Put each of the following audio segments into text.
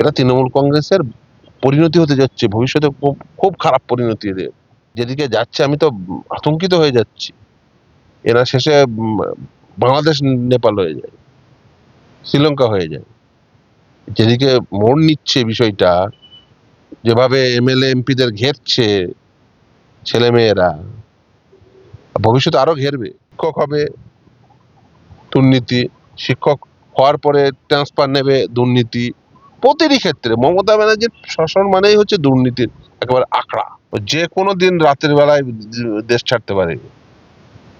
এটা তৃণমূল কংগ্রেসের পরিণতি হতে যাচ্ছে, ভবিষ্যতে খুব খারাপ পরিণতি যেদিকে যাচ্ছে, আমি তো আতঙ্কিত হয়ে যাচ্ছি। এরা শেষে বাংলাদেশ, নেপাল হয়ে যায়, শ্রীলঙ্কা হয়ে যায়। যেদিকে মোড় নিচ্ছে বিষয়টা, যেভাবে এমএলএ এমপিদের ঘেরছে ছেলেমেয়েরা, ভবিষ্যতে আরও ঘেরবে। শিক্ষক হবে দুর্নীতি, শিক্ষক হওয়ার পরে ট্রান্সফার নেবে দুর্নীতি। প্রতিটি ক্ষেত্রে মমতা ব্যানার্জির শাসন মানেই হচ্ছে দুর্নীতির একেবারে আঁকড়া যে কোনো দিন রাতের বেলায় দেশ ছাড়তে পারে।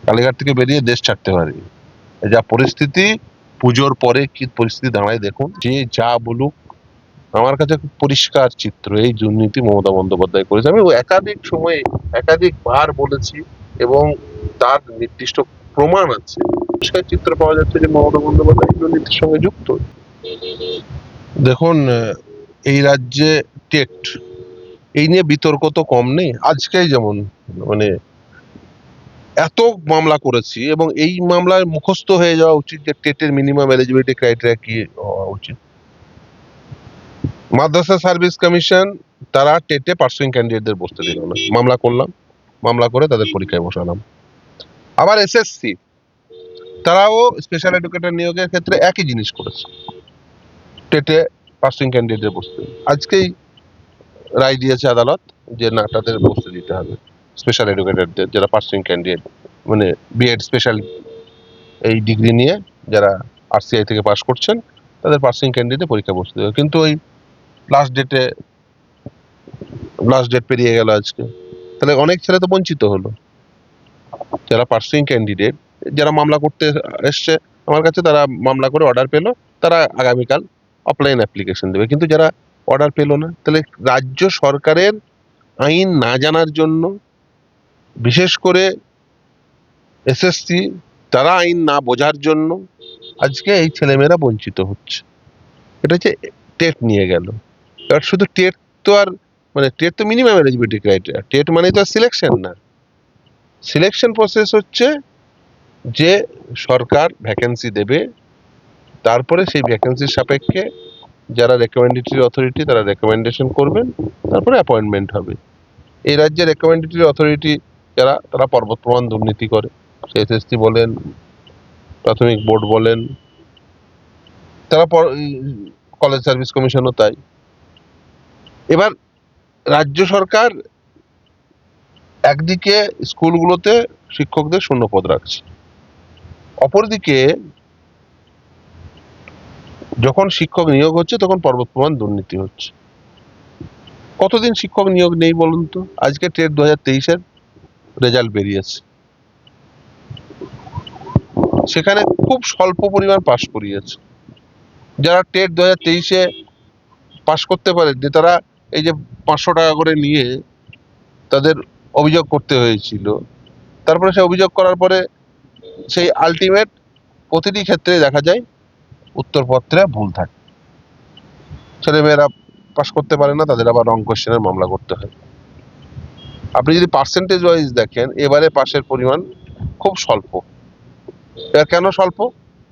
কালীঘাট থেকে বেরিয়ে দেশ ছাড়তে পারে। যা পরিস্থিতি, পুজোর পরে কি পরিস্থিতি দাঁড়ায় দেখুন। যে যা বলুক, আমার কাছে পরিষ্কার চিত্র এই দুর্নীতি মমতা বন্দ্যোপাধ্যায় করেছে। আমি একাধিক সময়ে একাধিক বার বলেছি এবং তার নির্দিষ্ট প্রমাণ আছে। পরিষ্কার চিত্র পাওয়া যাচ্ছে যে মমতা বন্দ্যোপাধ্যায় দুর্নীতির সঙ্গে যুক্ত। দেখুন এই রাজ্যে টেট, এই নিয়ে বিতর্ক তো কম নেই, আজকেই যেমন মানে এত মামলা করেছি এবং এই মামলায় মুখস্থ হয়ে যাওয়া উচিত যে টেটের মিনিমাম এলিজিবিলিটি ক্রাইটেরিয়া কি হওয়া উচিত। মাদ্রাসা সার্ভিস কমিশন তারা টেটে পার্সুইং ক্যান্ডিডেটদের বসতে দিল না। মামলা করলাম, মামলা করে তাদের পরীক্ষায় বসালাম। আবার এসএসসি তারাও স্পেশাল এডুকেটর নিয়োগের ক্ষেত্রে একই জিনিস করেছে। টেটে পার্সুইং ক্যান্ডিডেটদের বসতে আজকেই রায় দিয়েছে আদালত যে না, তাদের বসতে দিতে হবে। স্পেশাল এডুকেটেডদের যারা পার্সুইং ক্যান্ডিডেট মানে বিএড স্পেশাল এই ডিগ্রি নিয়ে যারা আরসিআই থেকে পাশ করছেন, তাদের পার্সিং ক্যান্ডিডেটে পরীক্ষা বসতে হবে। কিন্তু ওই লাস্ট ডেটে লাস্ট ডেট পেরিয়ে গেল আজকে। তাহলে অনেক ছেলে তো বঞ্চিত হলো। যারা পার্সিং ক্যান্ডিডেট যারা মামলা করতে এসছে, আমার কাছে তারা মামলা করে অর্ডার পেল। তারা আগামীকাল অফলাইন অ্যাপ্লিকেশন দেবে। কিন্তু যারা অর্ডার পেল না, তাহলে রাজ্য সরকারের আইন না জানার জন্য বিশেষ করে এসএসসি তারা আইন না বোঝার জন্য আজকে এই ছেলেমেয়েরা বঞ্চিত হচ্ছে। এটা হচ্ছে টেট নিয়ে গেল। এবার শুধু টেট তো আর মানে টেট তো মিনিমাম এলিজিবিলিটি ক্রাইটেরিয়া টেট মানে তো আর সিলেকশন না। সিলেকশন প্রসেস হচ্ছে যে সরকার ভ্যাকেন্সি দেবে তারপরে সেই ভ্যাকেন্সির সাপেক্ষে যারা রেকমেন্ডেটরি অথরিটি তারা রেকমেন্ডেশন করবেন, তারপরে অ্যাপয়েন্টমেন্ট হবে। এই রাজ্যে রেকমেন্ডেটরি অথরিটি যারা, তারা পর্বত প্রমাণ দুর্নীতি করে। এসএসসি বলেন, প্রাথমিক বোর্ড বলেন, তারা কলেজ সার্ভিস কমিশনও তাই। এবার রাজ্য সরকার একদিকে স্কুলগুলোতে শিক্ষকদের শূন্য পদ রাখছে, অপরদিকে যখন শিক্ষক নিয়োগ হচ্ছে, তখন পর্বত প্রমাণ দুর্নীতি হচ্ছে। কতদিন শিক্ষক নিয়োগ নেই বলুন তো? আজকে টেট দু হাজার তেইশের রেজাল্ট বেরিয়েছে। সেখানে খুব স্বল্প পরিমাণ পাশ করিয়েছে। যারা টেট দু হাজার তেইশে পাশ করতে পারে, যে তারা এই যে পাঁচশো টাকা করে নিয়ে তাদের অভিযোগ করতে হয়েছিল, তারপরে সে অভিযোগ করার পরে সেই আলটিমেট প্রতিটি ক্ষেত্রে দেখা যায় উত্তরপত্রে ভুল থাকে। ছেলেমেয়েরা পাশ করতে পারে না, তাদের আবার রং কোশ্চেনের মামলা করতে হয়। আপনি যদি পার্সেন্টেজ ওয়াইজ দেখেন, এবারে পাশের পরিমাণ খুব স্বল্প। এবার কেন স্বল্প?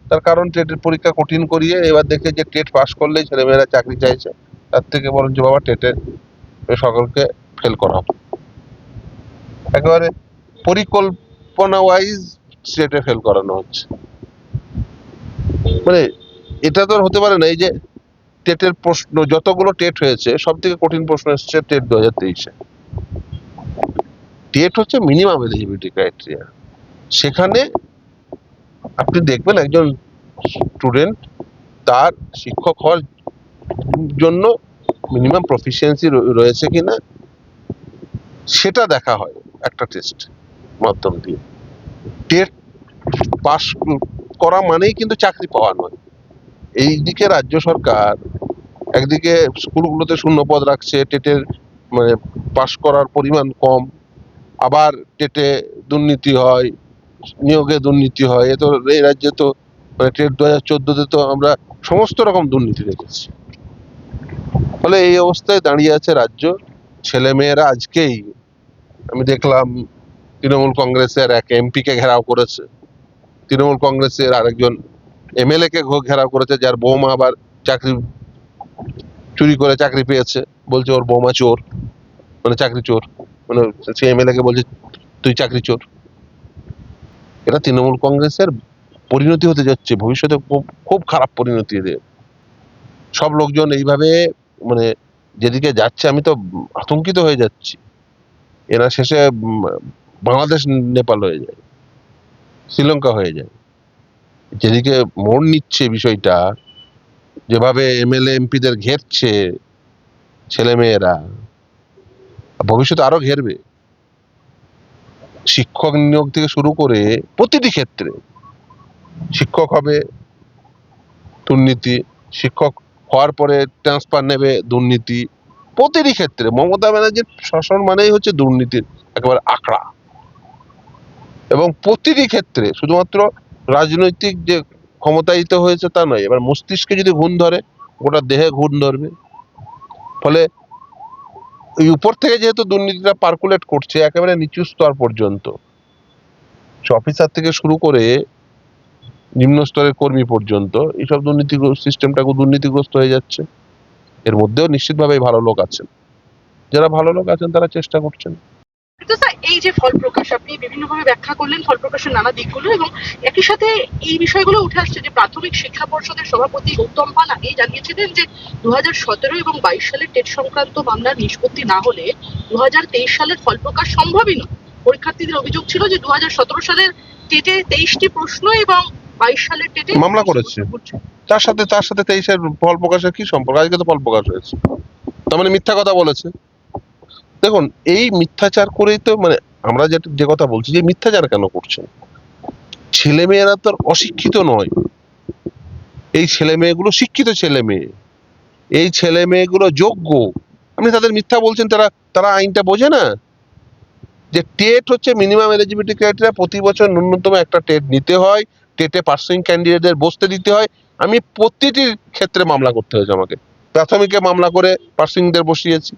তার কারণ টেটের পরীক্ষা কঠিন করিয়ে এবার দেখে যে টেট পাস করলেই ছেলেমেয়েরা চাকরি চাইছে, তার থেকে বরঞ্চ বাবা টেটে সকলকে ফেল করা। একেবারে পরিকল্পনা ওয়াইজ স্টেটে ফেল করানো হচ্ছে। মানে এটা তো হতে পারে না, এই যে টেটের প্রশ্ন, যতগুলো টেট হয়েছে সব থেকে কঠিন প্রশ্ন এসেছে টেট দু হাজার তেইশে। টেট হচ্ছে মিনিমাম এলিজিবিলিটি ক্রাইটেরিয়া সেখানে আপনি দেখবেন একজন স্টুডেন্ট তার শিক্ষক হওয়ার জন্য মিনিমাম প্রফিসিয়েন্সি রয়েছে কিনা, সেটা দেখা হয় একটা টেস্ট মাধ্যম দিয়ে। টেট পাস করা মানেই কিন্তু চাকরি পাওয়া নয়। এইদিকে রাজ্য সরকার একদিকে স্কুলগুলোতে শূন্য পদ রাখছে, টেটের মানে পাস করার পরিমাণ কম, আবার টেটে দুর্নীতি হয়, নিয়োগে দুর্নীতি হয়, এ তো এই রাজ্যে তো মানে টেট দু হাজার চোদ্দোতে তো আমরা সমস্ত রকম দুর্নীতি দেখেছি। ফলে এই অবস্থায় দাঁড়িয়ে আছে রাজ্য, ছেলেমেয়েরা আজকেই আমি দেখলাম তৃণমূল কংগ্রেসের এক এমপিকে ঘেরাও করেছে। তৃণমূল কংগ্রেসের আরেকজন এমএলএ কে ঘেরাও করেছে, যার বৌমা আবার চাকরি, চুরি করে চাকরি পেয়েছে। বলছে ওর বৌমা চোর মানে চাকরি চোর। মানে সে এমএলএ কে বলছে, তুই চাকরি চোর। এটা তৃণমূল কংগ্রেসের পরিণতি হতে যাচ্ছে। ভবিষ্যতে খুব খারাপ পরিণতি সব লোকজন এইভাবে মানে যেদিকে যাচ্ছে, আমি তো আতঙ্কিত হয়ে যাচ্ছি। এরা শেষে বাংলাদেশ, নেপাল হয়ে যায়, শ্রীলঙ্কা হয়ে যায়। যেদিকে মোড় নিচ্ছে বিষয়টা, যেভাবে এমএলএ, এমপিদের ঘেরছে ছেলেমেয়েরা, ভবিষ্যতে আরও ঘেরবে। শিক্ষক নিয়োগ থেকে শুরু করে প্রতিটি ক্ষেত্রে শিক্ষক হবে, দুর্নীতি, শিক্ষক হওয়ার পরে ট্রান্সফার নেবে দুর্নীতি, প্রতিটি ক্ষেত্রে। মমতা ব্যানার্জির শাসন মানেই হচ্ছে দুর্নীতির একেবারে আখড়া। এবং প্রতিটি ক্ষেত্রে শুধুমাত্র রাজনৈতিক যে ক্ষমতায়িত হয়েছে তা নয়, এবার মস্তিষ্কে যদি ঘুণ ধরে, গোটা দেহে ঘুণ ধরবে। ফলে ওই উপর থেকে যেহেতু দুর্নীতিটা পার্কুলেট করছে, একেবারে নিচু স্তর পর্যন্ত। অফিসার থেকে শুরু করে নিম্ন স্তরের কর্মী পর্যন্ত, এইসব দুর্নীতি সিস্টেমটা দুর্নীতিগ্রস্ত হয়ে যাচ্ছে। এর মধ্যেও নিশ্চিতভাবে ভালো লোক আছেন। যারা ভালো লোক আছেন, তারা চেষ্টা করছেন। স্যার এই যে ফল প্রকাশ আপনি বিভিন্নভাবে ব্যাখ্যা করলেন ফল প্রকাশের নানা দিকগুলো এবং একই সাথে এই বিষয়গুলো উঠে আসছে যে প্রাথমিক শিক্ষা পর্ষদের সভাপতি গৌতম পাল আগেই জানিয়েছিলেন যে দু সতেরো এবং বাইশ সালের টেট সংক্রান্ত মামলার নিষ্পত্তি না হলে দু তেইশ সালের ফল প্রকাশ সম্ভবই নয়। পরীক্ষার্থীদের অভিযোগ ছিল যে দু সতেরো সালের টেটে তেইশটি প্রশ্ন এবং বাইশ সালের টেটে মামলা করেছে। তার সাথে তার সাথে তেইশের ফল প্রকাশের কি সম্পর্ক? আজকে তো ফল প্রকাশ হয়েছে। তার মানে মিথ্যা কথা বলেছে। দেখুন, এই মিথ্যাচার করেই তো মানে আমরা যে কথা বলছি যে মিথ্যাচার কেন করছেন? ছেলে মেয়েরা তো অশিক্ষিত নয়। এই ছেলে মেয়েগুলো শিক্ষিত ছেলে মেয়ে এই ছেলে মেয়েগুলো যোগ্য। আপনি তাদের মিথ্যা বলছেন, তারা তারা আইনটা বোঝে না। যে টেট হচ্ছে মিনিমাম এলিজিবিলিটি ক্রাইটেরিয়া প্রতি বছর ন্যূনতম একটা টেট নিতে হয়, টেটে পার্সিং ক্যান্ডিডেটদের বসতে দিতে হয়। আমি প্রতিটির ক্ষেত্রে মামলা করতে হয়েছে আমাকে। প্রাথমিকে মামলা করে পার্সিংদের বসিয়েছি।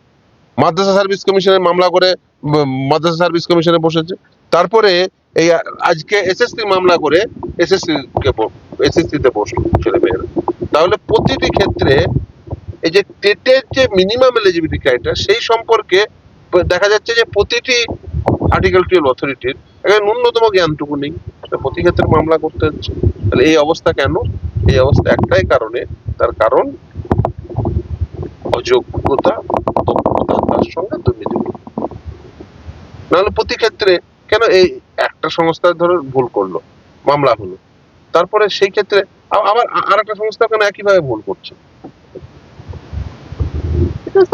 মাদ্রাসা সার্ভিস কমিশনের মামলা করে মাদ্রাসা সার্ভিস কমিশনে বসেছে। তারপরে এই আজকে এসএসসি মামলা করে এসএসসি কে এসএসসি তে বসল ছেলে মেয়েরা। তাহলে প্রতিটি ক্ষেত্রে এই যে টেটের যে মিনিমাম এলিজিবিলিটি ক্রাইটেরিয়া সেই সম্পর্কে দেখা যাচ্ছে যে প্রতিটি আর্টিকেল টুয়েলভ অথরিটির এখানে ন্যূনতম জ্ঞানটুকু নেই। প্রতি ক্ষেত্রে মামলা করতে হচ্ছে। তাহলে এই অবস্থা কেন? এই অবস্থা একটাই কারণে, তার কারণ অযোগ্যতা তার সঙ্গে দুর্নীতি নাহলে প্রতি ক্ষেত্রে কেন এই একটা সংস্থা ধরো ভুল করল মামলা হলো। তারপরে সেই ক্ষেত্রে আবার আর একটা সংস্থা কেন একইভাবে ভুল করছে?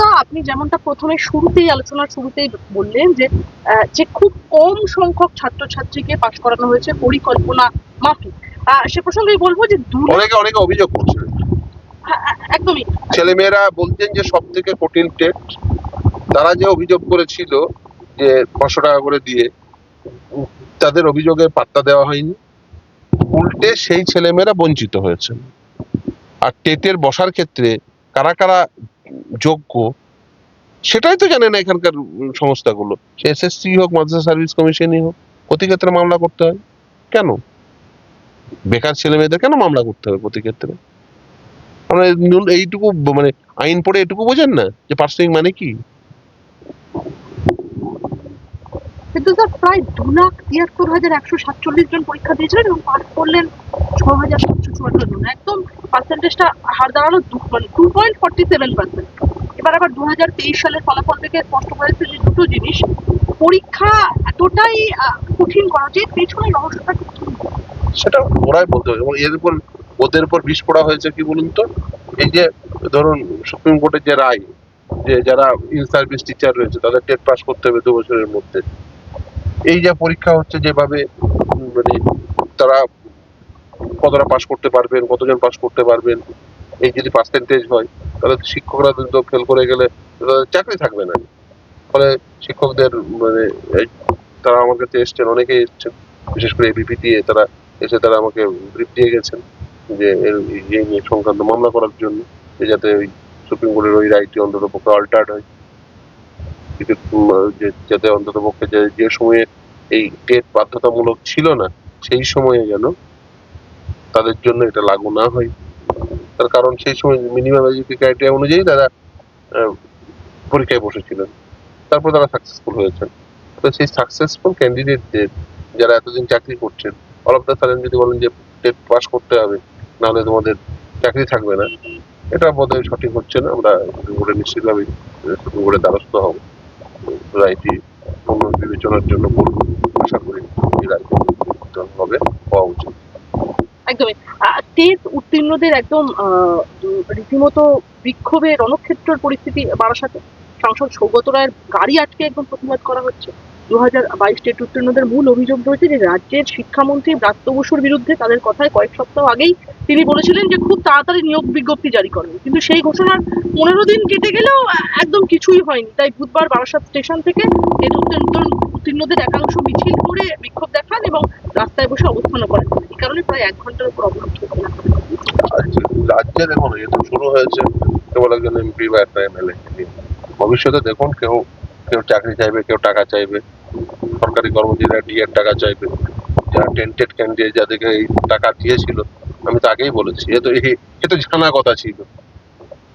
আপনি যেমনটা প্রথমে শুরুতেই আলোচনার শুরুতেই বললেন যে যে খুব কম সংখ্যক ছাত্রছাত্রীকে পাশ করানো হয়েছে পরিকল্পনা মাফিক। সে প্রসঙ্গেই বলব যে অনেকে অনেকে অভিযোগ করছে। আ- আ- একদমই। ছেলেমেয়েরা বলছেন যে সব থেকে কঠিন টেস্ট তারা যে অভিযোগ করেছিল যে পাঁচশো টাকা করে দিয়ে, তাদের অভিযোগের পাত্তা দেওয়া হয়নি। উল্টে সেই ছেলেমেয়েরা বঞ্চিত হয়েছে। আর টেটের বসার ক্ষেত্রে কারা কারা যোগ্য, সেটাই তো জানে না এখানকার সংস্থাগুলো। সে এসএসসি হোক, মাদ্রাসা সার্ভিস কমিশনই হোক প্রতি ক্ষেত্রে মামলা করতে হয়। কেন? বেকার ছেলে মেয়েদের কেন মামলা করতে হবে প্রতি ক্ষেত্রে আমরা নুন- এইটুকু মানে আইন পড়ে এটুকু বোঝেন না? যে পার্সিং মানে কি? কিন্তু স্যার প্রায় দু লাখ তিয়াত্তর হাজার একশো সাতচল্লিশ জন পরীক্ষা দিয়েছিলেন এবং পাস করলেন ছ হাজার সাতশো চুয়ান্ন জন। একদম পার্সেন্টেজটা হার দাঁড়াল দু মানে two point forty seven percent এবার আবার দু হাজার তেইশ সালের ফলাফল থেকে স্পষ্ট করেছে যে দুটো জিনিস, পরীক্ষা এতটাই কঠিন করা যে পেছনে রহস্যটা সেটা ওরাই বলতে হবে এবং এর উপর, ওদের উপর বিষ পড়া হয়েছে কি বলুন তো? এই যে, ধরুন সুপ্রিম কোর্টের যে রায়, যে যারা ইন সার্ভিস টিচার রয়েছে, তাদের টেট পাস করতে হবে দু বছরের মধ্যে। এই যা পরীক্ষা হচ্ছে যেভাবে মানে তারা কতটা পাশ করতে পারবেন, কতজন পাশ করতে পারবেন, এই যদি পার্সেন্টেজ হয়, তাহলে শিক্ষকরা তো ফেল করে গেলে চাকরি থাকবে না। ফলে শিক্ষকদের মানে তারা আমার কাছে এসছেন, অনেকেই এসছেন, বিশেষ করে এবিপি দিয়ে তারা এসে তারা আমাকে ব্রিফ দিয়ে গেছেন যে এই নিয়ে সংক্রান্ত মামলা করার জন্য যাতে ওই সুপ্রিম কোর্টের ওই রায়টি অন্তত পক্ষে অল্টার্ড হয়। কিন্তু, যাতে অন্তত পক্ষে যে সময়ে এই টেট বাধ্যতামূলক ছিল না সেই সময়ে যেন তাদের জন্য এটা লাগু না হয়। তার কারণ সেই সময় মিনিমাম এলিজিবিলিটি ক্রাইটেরিয়া অনুযায়ী তারা পরীক্ষায় বসেছিলেন। তারপর তারা সাকসেসফুল হয়েছেন। তো সেই সাকসেসফুল ক্যান্ডিডেটদের যারা এতদিন চাকরি করছেন অল অফ দ্য সাডেন যদি বলেন যে টেট পাস করতে হবে নাহলে তোমাদের চাকরি থাকবে না। এটা বোধহয় সঠিক হচ্ছে না। আমরা নিশ্চিতভাবে দ্বারস্থ হব। রায়টি পুনর্বিবেচনার জন্য করব আশা করি এই রায়টি হবে, হওয়া উচিত। একদমই। টেট উত্তীর্ণদের একদম রীতিমতো বিক্ষোভে রণক্ষেত্রের পরিস্থিতি বারাসাতে সাংসদ সৌগত রায়ের গাড়ি আটকে একদম প্রতিবাদ করা হচ্ছে। দু হাজার বাইশ টেট উত্তীর্ণদের মূল অভিযোগ রয়েছে যে রাজ্যের শিক্ষামন্ত্রী ব্রাত্য বসুর বিরুদ্ধে তাদের কথায় কয়েক সপ্তাহ আগেই তিনি বলেছিলেন যে খুব তাড়াতাড়ি নিয়োগ বিজ্ঞপ্তি জারি করবেন কিন্তু সেই ঘোষণার পনেরো দিন কেটে গেলেও একদম কিছুই হয়নি। তাই বুধবার বারাসাত স্টেশন থেকে উত্তীর্ণ উত্তীর্ণদের একাংশ মিছিল করে বিক্ষোভ দেখান এবং রাস্তায় বসে অবস্থানও করেন। এই কারণে প্রায় এক ঘণ্টার উপর অবরোধ রাজ্যে রাজ্যে দেখুন এ তো শুরু হয়েছে। কেবল একজন এমপি বা একটা এমএলএ ভবিষ্যতে দেখুন, কেউ কেউ চাকরি চাইবে, কেউ টাকা চাইবে। সরকারি কর্মচারীরা ডিএর টাকা চাইবে। যারা টেন্টেড ক্যান্ডিডেট যাদেরকে এই টাকা দিয়েছিল আমি তো আগেই বলেছি, এ তো এ- তো জানা কথা ছিল।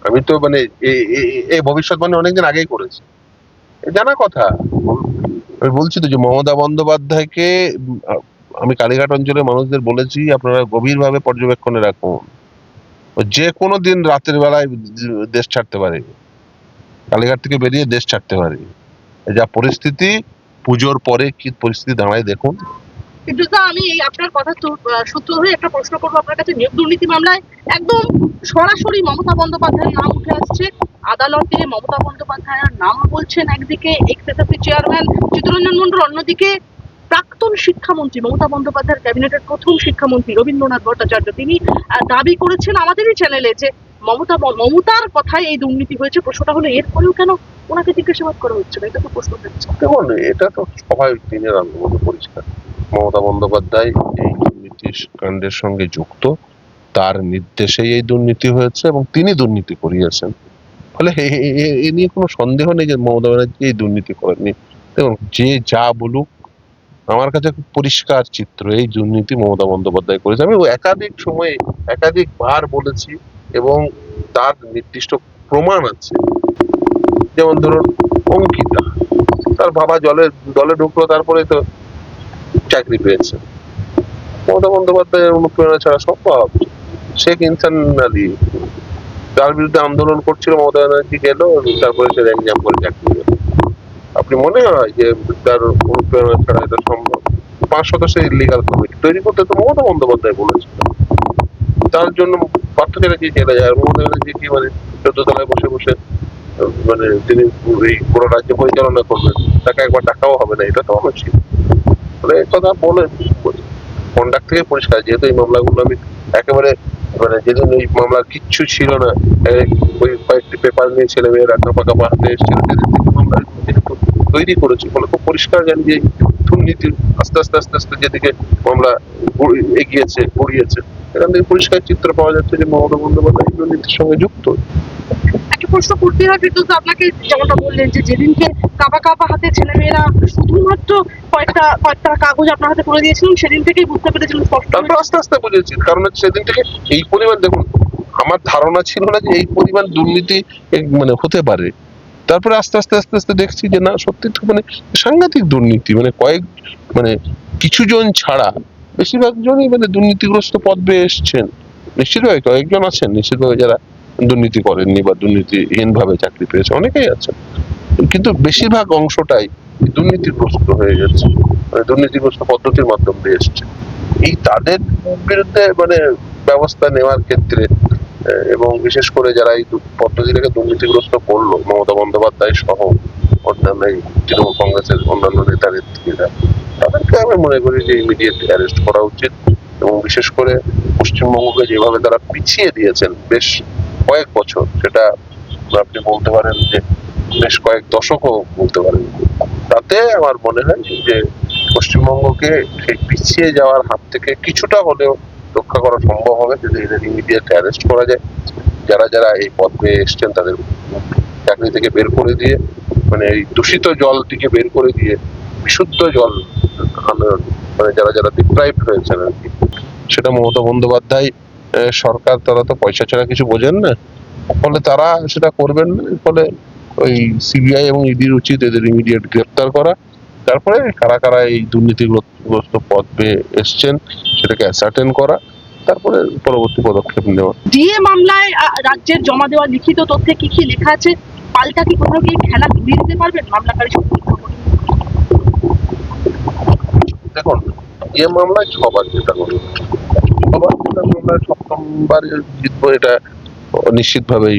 আমি তো মানে এই ভবিষ্যৎবাণী অনেকদিন আগেই করেছি। জানা কথা। আমি বলছি তো যে মমতা বন্দ্যোপাধ্যায়কে আমি কালীঘাট অঞ্চলের মানুষদের বলেছি, আপনারা গভীরভাবে পর্যবেক্ষণে রাখুন। যে কোনো দিন রাতের বেলায় দেশ ছাড়তে পারে। কালীঘাট থেকে বেরিয়ে দেশ ছাড়তে পারে। যা পরিস্থিতি, পুজোর পরে কি পরিস্থিতি দাঁড়ায় দেখুন। কিন্তু আমি এই আপনার কথা সূত্র ধরে একটা প্রশ্ন করব আপনার কাছে। নিয়োগ দুর্নীতি মামলায় একদম সরাসরি মমতা বন্দ্যোপাধ্যায়ের নাম উঠে আসছে। আদালতে মমতা বন্দ্যোপাধ্যায়ের নাম বলছেন একদিকে এক্স চেয়ারম্যান চিত্তরঞ্জন মন্ডল অন্যদিকে। প্রাক্তন শিক্ষামন্ত্রী, মমতা বন্দ্যোপাধ্যায়ের ক্যাবিনেটের প্রথম শিক্ষামন্ত্রী রবীন্দ্রনাথ ভট্টাচার্য। তিনি দাবি করেছেন আমাদেরই চ্যানেলে যে মমতা মমতার কথায় এই দুর্নীতি হয়েছে। প্রশ্নটা হলো, এরপরেও কেন ওনাকে জিজ্ঞাসাবাদ করা হচ্ছে না? এটা তো প্রশ্ন দেখুন, এটা তো সবাই দিনের মতো পরিষ্কার। মমতা বন্দ্যোপাধ্যায় এই দুর্নীতি কাণ্ডের সঙ্গে যুক্ত। তার নির্দেশেই এই দুর্নীতি হয়েছে এবং তিনি দুর্নীতি করিয়েছেন। ফলে এ- নিয়ে কোনো সন্দেহ নেই যে মমতা ব্যানার্জি এই দুর্নীতি করেননি। দেখুন, যে যা বলুক, আমার কাছে খুব পরিষ্কার চিত্র এই দুর্নীতি মমতা বন্দ্যোপাধ্যায় করেছে। আমি একাধিক সময়ে একাধিক বার বলেছি এবং তার নির্দিষ্ট প্রমাণ আছে। যেমন ধরুন অঙ্কিতা, তার বাবা জলে দলে ঢুকলো তারপরে তো চাকরি পেয়েছে। মমতা বন্দ্যোপাধ্যায়ের অনুপ্রেরণা ছাড়া সম্ভব শেখ ইনসান আলী তার বিরুদ্ধে আন্দোলন করছিল, মমতা ব্যানার্জি গেল, তারপরে সে র্যাঙ্ক করে চাকরি পেল। আপনি মনে হয় যে তার অনুপ্রেরণা ছাড়া এটা সম্ভব? পাঁচ সদস্যের ইলিগাল কমিটি তৈরি করতে তো মমতা বন্দ্যোপাধ্যায় বলেছিল। তার জন্য পার্থ চ্যাটার্জি জেলে যায় মমতা ব্যানার্জি কি মানে চোদ্দ তলায় বসে বসে মানে তিনি এই পুরো রাজ্য পরিচালনা করবেন, তাকে একবার ডাকাও হবে না, এটা তো অনুচিত মানে কথা বলে থেকে পরিষ্কার, যেহেতু এই মামলাগুলো আমি একেবারে মানে যেদিন এই মামলার কিচ্ছু ছিল না ওই কয়েকটি পেপার নিয়ে ছেলে কাপা কাপা হাতে এসেছিল মামলা তৈরি করেছি, ফলে খুব পরিষ্কার জানি যে দুর্নীতির আস্তে আস্তে আস্তে আস্তে যেদিকে মামলা এগিয়েছে, গড়িয়েছে, এখান থেকে পরিষ্কার চিত্র পাওয়া যাচ্ছে যে মমতা বন্দ্যোপাধ্যায় দুর্নীতির সঙ্গে যুক্ত। একটা প্রশ্ন করতে হয় ফিরদৌস আপনাকে যেমনটা বললেন যে যেদিনকে কাপা কাপা হাতে ছেলেমেয়েরা শুধুমাত্র কয়েকটা কয়েকটা কাগজ আপনার হাতে করে দিয়েছিলেন, সেদিন থেকেই বুঝতে পেরেছিলেন স্পষ্ট তারপর আস্তে আস্তে বুঝেছি, কারণ সেদিন থেকে এই পরিমাণ দেখুন, আমার ধারণা ছিল না যে এই পরিমাণ দুর্নীতি মানে হতে পারে। তারপরে আস্তে আস্তে আস্তে আস্তে দেখছি যে না, সত্যি তো মানে সাংঘাতিক দুর্নীতি মানে কয়েক মানে কিছু জন ছাড়া বেশিরভাগ জনই মানে দুর্নীতিগ্রস্ত পদবে এসছেন। নিশ্চিতভাবে কয়েকজন আছেন, নিশ্চিতভাবে যারা দুর্নীতি করেননি বা দুর্নীতিহীন ভাবে চাকরি পেয়েছে, অনেকেই আছেন। কিন্তু বেশিরভাগ অংশটাই দুর্নীতিগ্রস্ত হয়ে গেছে। মানে দুর্নীতিগ্রস্ত পদ্ধতির মাধ্যম দিয়ে এসছে। এই তাদের বিরুদ্ধে মানে ব্যবস্থা নেওয়ার ক্ষেত্রে এবং বিশেষ করে যারা এই পদ্ধতিটাকে দুর্নীতিগ্রস্ত করল, মমতা বন্দ্যোপাধ্যায় সহ অন্যান্য তৃণমূল কংগ্রেসের অন্যান্য নেতা নেত্রীরা তাদেরকে আমি মনে করি যে ইমিডিয়েট অ্যারেস্ট করা উচিত। এবং বিশেষ করে পশ্চিমবঙ্গকে যেভাবে তারা পিছিয়ে দিয়েছেন বেশ কয়েক বছর, সেটা আপনি বলতে পারেন যে বেশ কয়েক দশকও বলতে পারেন। তাতে আমার মনে হয় যে পশ্চিমবঙ্গকে সেই পিছিয়ে যাওয়ার হাত থেকে কিছুটা হলেও রক্ষা করা সম্ভব হবে যদি এদের ইমিডিয়েট অ্যারেস্ট করা যায়। যারা যারা এই পদ পেয়ে এসছেন তাদের চাকরি থেকে বের করে দিয়ে মানে এই দূষিত জলটিকে বের করে দিয়ে, বিশুদ্ধ জল মানে যারা যারা ডিপ্রাইভ হয়েছেন আর কি। সেটা মমতা বন্দ্যোপাধ্যায় সরকার, তারা তো পয়সা ছাড়া কিছু বোঝেন না। ফলে তারা সেটা করবেন না, ফলে ওই সিবিআই এবং ইডির উচিত এদের ইমিডিয়েট গ্রেপ্তার করা। তারপরে কারা কারা এই দুর্নীতিগ্রস্ত পদ পেয়ে এসছেন সেটাকে অ্যাসার্টেন করা। তারপরে পরবর্তী পদক্ষেপ নেওয়া। ডিএ মামলায় রাজ্যের জমা দেওয়া লিখিত তথ্যে কি কি লেখা আছে? পাল্টা কি কোথাও গিয়ে খেলা ঘুরিয়ে দিতে পারবেন মামলাকারী দেখুন এ মামলায় ছবার যেটা হলো ছবার যেটা মামলায় সপ্তমবার জিতবো এটা নিশ্চিতভাবেই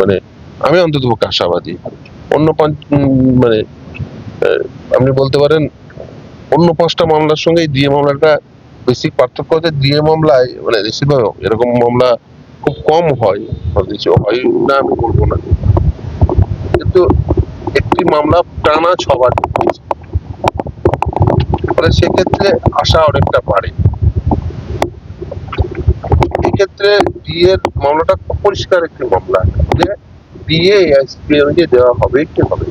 মানে আমি অন্তত আশাবাদী। অন্য পাঁচ মানে আপনি বলতে পারেন, অন্য পাঁচটা মামলার সঙ্গে এই ডিএ মামলাটা বেসিক পার্থক্য হচ্ছে ডিএ মামলায় মানে নিশ্চিতভাবে এরকম মামলা খুব কম হয় হয় না, আমি বলব না। কিন্তু একটি মামলা টানা ছবার ফলে সেক্ষেত্রে আশা অনেকটা বাড়ে। এক্ষেত্রে ডিএর মামলাটা পরিষ্কার একটি মামলা। যে দেওয়া হবে কি হবে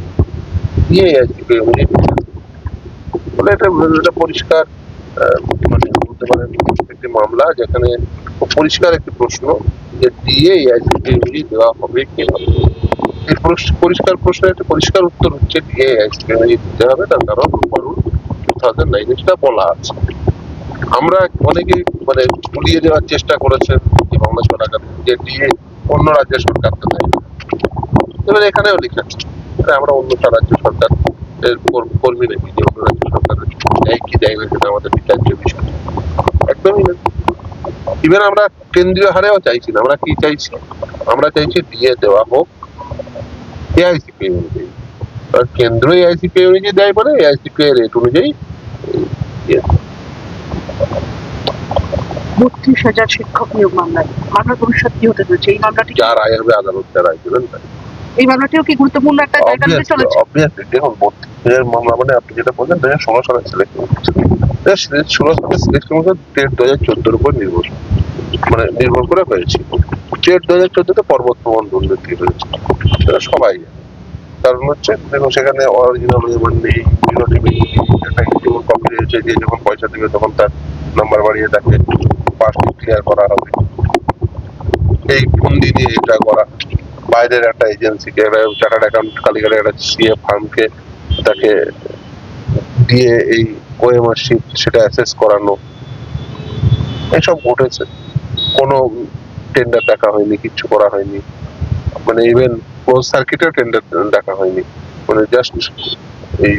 এটা পরিষ্কার মানে বলতে পারেন একটি মামলা যেখানে পরিষ্কার একটি প্রশ্ন যে ডিএ আইসিপি দেওয়া হবে কি হবে পরিষ্কার প্রশ্নের একটা পরিষ্কার উত্তর হচ্ছে ডিএ আইসিপি দিতে হবে তার কারণ বলা আছে আমরা অনেকেই মানে ভুলিয়ে দেওয়ার চেষ্টা করেছেন যে বাংলা সরকার যে ডিএ অন্য রাজ্যের সরকারকে দেয়। এবার এখানেও লিখেছে যে আমরা অন্য রাজ্য সরকার কর্মী নাকি যে অন্য রাজ্য সরকারের দেয় দেয় না সেটা আমাদের বিচার্য বিষয়। একদমই না। ইভেন আমরা কেন্দ্রীয় হারেও চাইছি না। আমরা কি চাইছি? আমরা চাইছি ডিএ দেওয়া হোক এআইসিপি অনুযায়ী। আর কেন্দ্র এআইসিপি অনুযায়ী দেয় মানে এআইসিপি এর রেট অনুযায়ী বত্রিশ হাজার শিক্ষক নিয়োগ মামলায়। মামলার ভবিষ্যৎ কি হতে চলেছে? এই মামলাটি যা রায় হবে আদালত যা রায় দেবেন এই মামলাটিও কি গুরুত্বপূর্ণ একটা জায়গা নিতে চলেছে? অবভিয়াসলি দেখুন বত্রিশের মামলা মানে আপনি যেটা বলছেন দু হাজার ষোলো সালের সিলেকশন ষোলো সালের সিলেকশন টেট দু হাজার চোদ্দোর উপর নির্ভর। মানে নির্ভর করে হয়েছিল টেট দু হাজার চোদ্দোতে পর্বত প্রমাণ দুর্নীতি হয়েছে সেটা সবাই কারণ হচ্ছে দেখুন সেখানে অরিজিনাল পেমেন্ট নেই জিরো টিমিং একটা কপি রয়েছে যে যখন পয়সা দেবে তখন তার নাম্বার বাড়িয়ে তাকে পাস ক্লিয়ার করা হবে। এই ফন্দি দিয়ে এটা করা। বাইরের একটা এজেন্সিকে একটা চার্টার্ড অ্যাকাউন্ট একটা সিএ ফার্মকে তাকে দিয়ে এই ওএমআর শিট সেটা অ্যাসেস করানো। এসব ঘটেছে। কোনো টেন্ডার দেখা হয়নি, কিচ্ছু করা হয়নি। মানে ইভেন ক্লোজ টেন্ডার দেখা হয়নি। মানে জাস্ট এই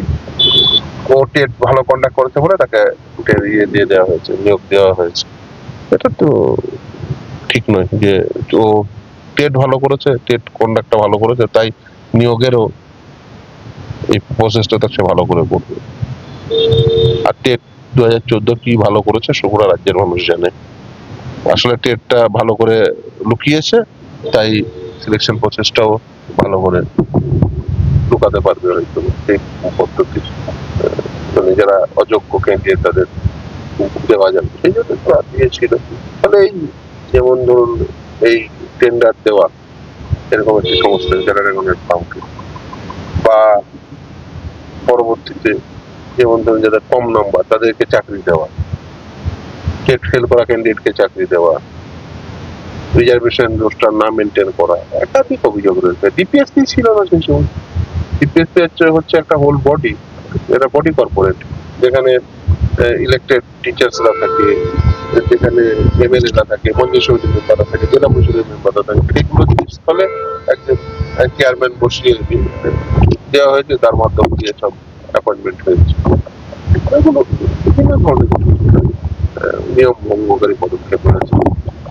টেট ভালো কন্ডাক্ট করেছে বলে তাকে ইয়ে দিয়ে দেওয়া হয়েছে, নিয়োগ দেওয়া হয়েছে। এটা তো ঠিক নয় যে ও টেট ভালো করেছে টেট কন্ডাক্টটা ভালো করেছে, তাই নিয়োগেরও এই প্রসেসটা তো সে ভালো করে করবে। আর টেট দু হাজার চোদ্দ কি ভালো করেছে সুপুরা রাজ্যের মানুষ জানে। আসলে টেটটা ভালো করে লুকিয়েছে, তাই সিলেকশন প্রসেসটাও ভালো করে লুকাতে পারবে হয়তো। এই পদ্ধতি। যারা অযোগ্য ক্যান্ডিডেট তাদের দেওয়া যাবে। সেই জন্য তারা দিয়েছিল ফলে এই যেমন ধরুন এই টেন্ডার দেওয়া, এরকম একটি সমস্যা যারা রেগুলেট ফার্মকে বা পরবর্তীতে যেমন ধরুন যাদের কম নাম্বার তাদেরকে চাকরি দেওয়া টেট ফেল করা ক্যান্ডিডেটকে চাকরি দেওয়া রিজার্ভেশন রোস্টার না মেনটেন করা, একাধিক অভিযোগ রয়েছে। ডিপিএসসি ছিল না সেই সময়। ডিপিএসসি হচ্ছে একটা হোল বডি এটা বডি কর্পোরেট যেখানে ইলেক্টেড টিচার্সরা থাকে, যেখানে এমএলএরা থাকে পঞ্চায়েত সমিতির মেম্বাররা থাকে, জেলা পরিষদের মেম্বাররা থাকে এগুলো ফলে একজন চেয়ারম্যান বসিয়ে দেওয়া হয়েছে, তার মাধ্যম দিয়ে সব অ্যাপয়েন্টমেন্ট হয়েছে। এগুলো বিভিন্ন নিয়ম ভঙ্গকারী পদক্ষেপ রয়েছে,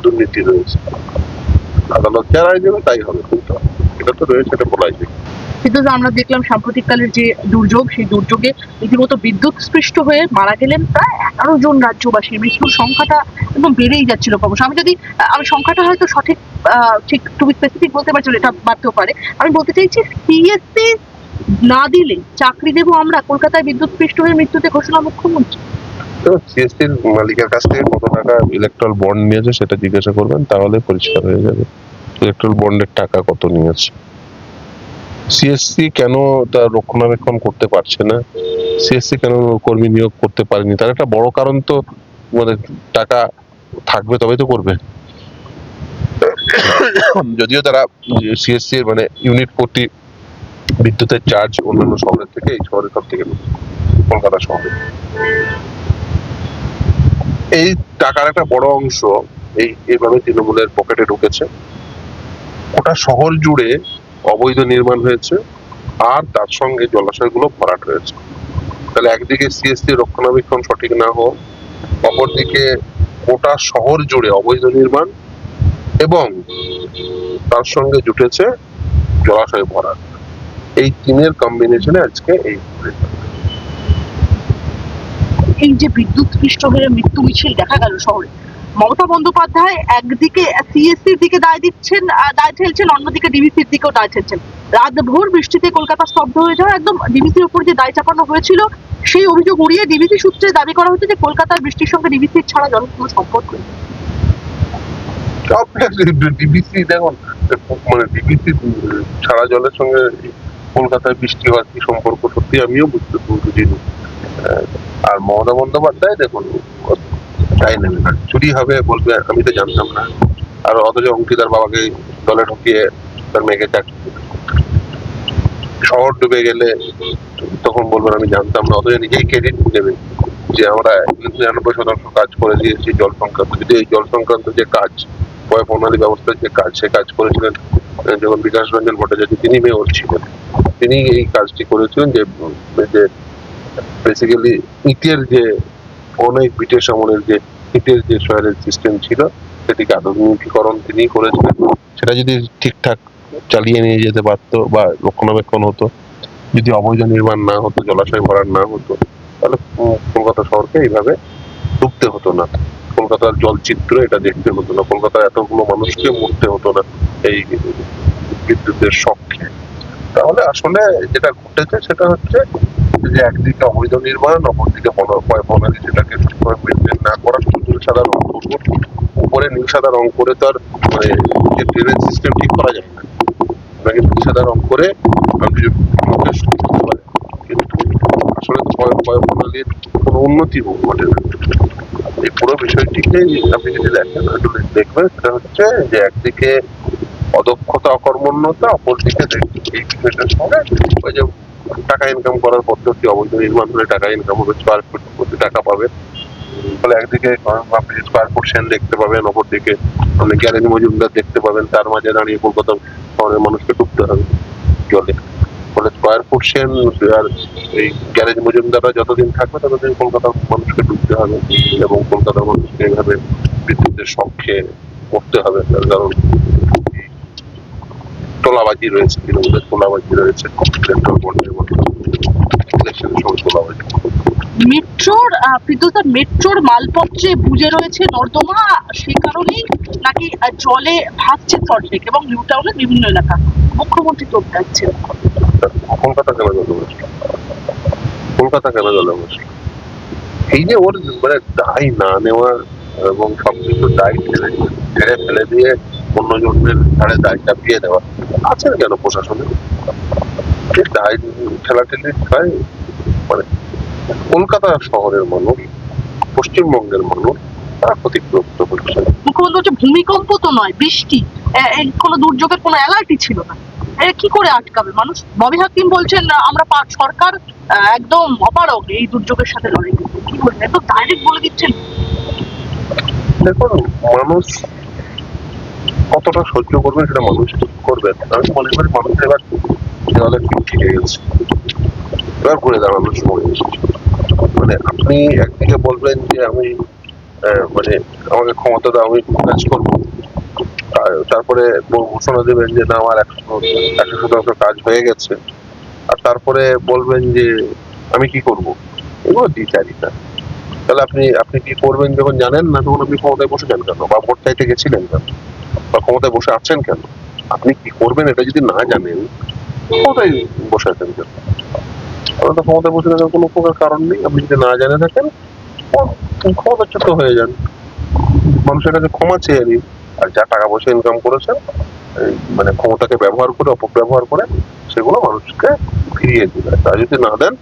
দুর্নীতি রয়েছে। আদালত যা রায় দেবে তাই হবে, কিন্তু এটা তো রয়েছে, এটা বলাই যায়। কিন্তু আমরা দেখলাম সাম্প্রতিককালের যে দুর্যোগ, সেই দুর্যোগে রীতিমতো বিদ্যুৎ স্পৃষ্ট হয়ে মারা গেলেন প্রায় এগারো জন রাজ্যবাসী মৃত্যুর সংখ্যাটা একদম বেড়েই যাচ্ছিল ক্রমশ। আমি যদি আমি সংখ্যাটা হয়তো সঠিক ঠিক টু স্পেসিফিক বলতে পারছি এটা বাড়তেও পারে। আমি বলতে চাইছি সিএসসি না দিলে চাকরি দেবো আমরা? কলকাতায় বিদ্যুৎ স্পৃষ্ট হয়ে মৃত্যুতে ঘোষণা মুখ্যমন্ত্রী। তো সিএসসির মালিকের কাছ থেকে কত টাকা ইলেকট্রাল বন্ড নিয়েছে সেটা জিজ্ঞাসা করবেন, তাহলে পরিষ্কার হয়ে যাবে। ইলেকট্রাল বন্ডের টাকা কত নিয়েছে? সিএসসি কেন তার রক্ষণাবেক্ষণ করতে পারছে না? সিএসসি কেন কর্মী নিয়োগ করতে পারেনি? তার একটা বড় কারণ তো মানে টাকা থাকবে তবেই তো করবে। যদিও তারা সিএসসি এর মানে ইউনিট প্রতি বিদ্যুতের চার্জ অন্যান্য শহরের থেকে এই শহরের সব থেকে কলকাতা শহরে। এই টাকার একটা বড় অংশ এই এইভাবে তৃণমূলের পকেটে ঢুকেছে। গোটা শহর জুড়ে অবৈধ নির্মাণ হয়েছে আর তার সঙ্গে জলাশয়গুলো ভরাট হয়েছে। তাহলে একদিকে সিএসসি রক্ষণাবেক্ষণ সঠিক না হোক, অপরদিকে গোটা শহর জুড়ে অবৈধ নির্মাণ এবং তার সঙ্গে জুটেছে জলাশয় ভরাট। এই তিনের কম্বিনেশনে আজকে এই এই যে বিদ্যুৎ পৃষ্ঠ হয়ে মৃত্যু মিছিল দেখা গেল শহরে। মমতা বন্দ্যোপাধ্যায় একদিকে সিএসসির দিকে দায় দিচ্ছেন দায় ঠেলছেন, অন্যদিকে ডিবিসির দিকেও দায় ঠেলছেন। রাত ভোর বৃষ্টিতে কলকাতা স্তব্ধ হয়ে যায় একদম ডিবিসির উপর যে দায় চাপানো হয়েছিল, সেই অভিযোগ উড়িয়ে ডিবিসি সূত্রে দাবি করা হচ্ছে যে কলকাতার বৃষ্টির সঙ্গে ডিবিসির ছাড়া জল কোনো সম্পর্ক নেই। ডিবিসি দেখুন মানে ডিবিসি ছাড়া জলের সঙ্গে কলকাতায় বৃষ্টি হওয়ার কি সম্পর্ক সত্যি আমিও বুঝতে বুঝিনি। আর মমতা বন্দ্যোপাধ্যায় দেখুন চাই না? চুরি হবে বলবে আমি তো জানতাম না। আর অথচ অঙ্কিতার বাবাকে দলে ঢুকিয়ে তার মেয়েকে চাকরি শহর ডুবে গেলে তখন বলবেন আমি জানতাম না। অথচ নিজেই ক্রেডিট নেবে যে আমরা নিরানব্বই শতাংশ কাজ করে দিয়েছি জল সংক্রান্ত। যদি এই জল সংক্রান্ত যে কাজ, পয় প্রণালী ব্যবস্থার যে কাজ, সে কাজ করেছিলেন যখন বিকাশ রঞ্জন ভট্টাচার্য, তিনি মেয়র ছিলেন। তিনি এই কাজটি করেছিলেন যে যে বেসিক্যালি ইটের যে অনেক বিটের সামনের যে ইটের যে সয়েলের সিস্টেম ছিল, সেটিকে আধুনিকীকরণ তিনি করেছিলেন সেটা যদি ঠিকঠাক চালিয়ে নিয়ে যেতে পারতো বা রক্ষণাবেক্ষণ হতো, যদি অবৈধ নির্মাণ না হতো, জলাশয় ভরাট না হতো, তাহলে কলকাতা শহরকে এইভাবে ডুবতে হতো না। কলকাতার জলচিত্র এটা দেখতে হতো না। কলকাতার এতগুলো মানুষকে মরতে হতো না এই বিদ্যুতের শখে। তাহলে আসলে যেটা ঘটেছে সেটা হচ্ছে যে একদিকে অবৈধ নির্মাণ, অপরদিকে বন- পয় প্রণালী যেটাকে ঠিকভাবে মেনটেন না করা নীল সাদা রং উপরে নীল সাদা রং করে তার মানে যে ড্রেনেজ সিস্টেম ঠিক করা যায় না। আপনাকে নীল সাদা রং করে আপনি পারেন কিন্তু আসলে তো পয় প্রণালীর কোনো উন্নতি ঘটে না। এই পুরো বিষয়টিকে আপনি যদি দেখেন দেখবেন সেটা হচ্ছে যে একদিকে অদক্ষতা, অকর্মণ্যতা, অপরদিকে এই বিষয়টার সঙ্গে ওই যে টাকা ইনকাম করার পদ্ধতি, অবৈধ নির্মাণ হলে টাকা ইনকাম হবে স্কোয়ার ফুট প্রতি টাকা পাবে। ফলে একদিকে আপনি স্কোয়ার ফুট সেন দেখতে পাবেন, অপরদিকে আপনি গ্যারেজ মজুমদার দেখতে পাবেন, তার মাঝে দাঁড়িয়ে কলকাতা শহরের মানুষকে ডুবতে হবে জলে। ফলে স্কোয়ার ফুট সেন আর এই গ্যারেজ মজুমদাররা যতদিন থাকবে, ততদিন কলকাতার মানুষকে ডুবতে হবে এবং কলকাতার মানুষকে এইভাবে বিদ্যুতের শখে করতে হবে কারণ তোলাবাজি রয়েছে তৃণমূলের তোলাবাজি রয়েছে সেন্ট্রাল বন্ডের মধ্যে ইলেকশনের সময় তোলাবাজি মেট্রোর বিদ্যুৎ মেট্রোর মালপত্রে বুঝে রয়েছে নর্দমা সে কারণেই নাকি জলে ভাসছে সল্টলেক এবং নিউ টাউনের বিভিন্ন এলাকা। মুখ্যমন্ত্রী তোপ যাচ্ছে কলকাতা কেন জলে বসল কলকাতা কেন জলে বসল এই যে ওর মানে দায় না নেওয়া এবং সবকিছু দায় ছেড়ে ফেলে দিয়ে অন্য ঘাড়ে দায় চাপিয়ে দেওয়া। আছেন কেন প্রশাসনে? ঠেলাঠেলি হয় মানে কলকাতা শহরের মানুষ পশ্চিমবঙ্গের মানুষ তারা ক্ষতিগ্রস্ত হচ্ছে। মুখ্যমন্ত্রী বলছে ভূমিকম্প তো নয় বৃষ্টি। কোনো দুর্যোগের কোনো অ্যালার্টই ছিল না। কি করে আটকাবে মানুষ? ববি হাকিম বলছেন আমরা সরকার একদম অপারগ এই দুর্যোগের সাথে লড়াই করতে। কি এত ডাইরেক্ট বলে দিচ্ছেন। দেখুন মানুষ কতটা সহ্য করবেন সেটা মানুষ করবেন আমি মনে করি মানুষ এবার দেওয়ালে গেছে। এবার ঘুরে দাঁড়ানোর সময় মানে আপনি একদিকে বলবেন যে আমি মানে আমাকে ক্ষমতা দাও, আমি কাজ করব। আর তারপরে ঘোষণা দেবেন যে না, আমার একশো একশো শতাংশ কাজ হয়ে গেছে। আর তারপরে বলবেন যে আমি কি করব? এগুলো দ্বিচারিতা তাহলে আপনি আপনি কি করবেন যখন জানেন না, তখন আপনি ক্ষমতায় বসে যান কেন? বা ভোট চাইতে গেছিলেন কেন? বা ক্ষমতায় বসে আছেন কেন? আপনি কি করবেন এটা যদি না জানেন ক্ষমতায় বসে আছেন কেন? আপনার তো ক্ষমতায় বসে থাকার কোনো প্রকার কারণ নেই। আপনি যদি না জানে থাকেন ক্ষমতাচ্যুত হয়ে যান। মানুষের কাছে ক্ষমা চেয়ে নিন। আর যা টাকা পয়সা ইনকাম করেছেন মানে ক্ষমতাকে ব্যবহার করে, অপব্যবহার করে, সেগুলো মানুষকে ফিরিয়ে আর তা যদি না দেন,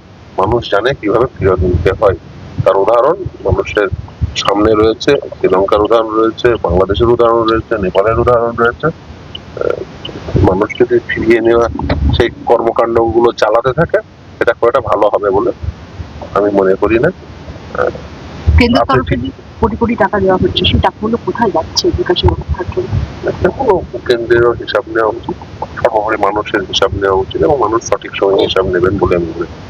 মানুষ জানে কীভাবে ফিরিয়ে দিতে হয়। তার উদাহরণ মানুষের সামনে রয়েছে শ্রীলঙ্কার উদাহরণ রয়েছে বাংলাদেশের উদাহরণ রয়েছে নেপালের উদাহরণ রয়েছে। আহ, মানুষ যদি ফিরিয়ে নেওয়া সেই কর্মকাণ্ডগুলো চালাতে থাকে এটা খুব একটা ভালো হবে বলে আমি মনে করি না। কেন্দ্রের তরফে কোটি কোটি টাকা দেওয়া হচ্ছে সেই টাকাগুলো কোথায় যাচ্ছে বিকাশের ব্যবস্থার জন্য কেন্দ্রের হিসাব নেওয়া উচিত সর্বোপরি মানুষের হিসাব নেওয়া উচিত এবং মানুষ সঠিক সময়ে হিসাব নেবেন বলে আমি মনে করি।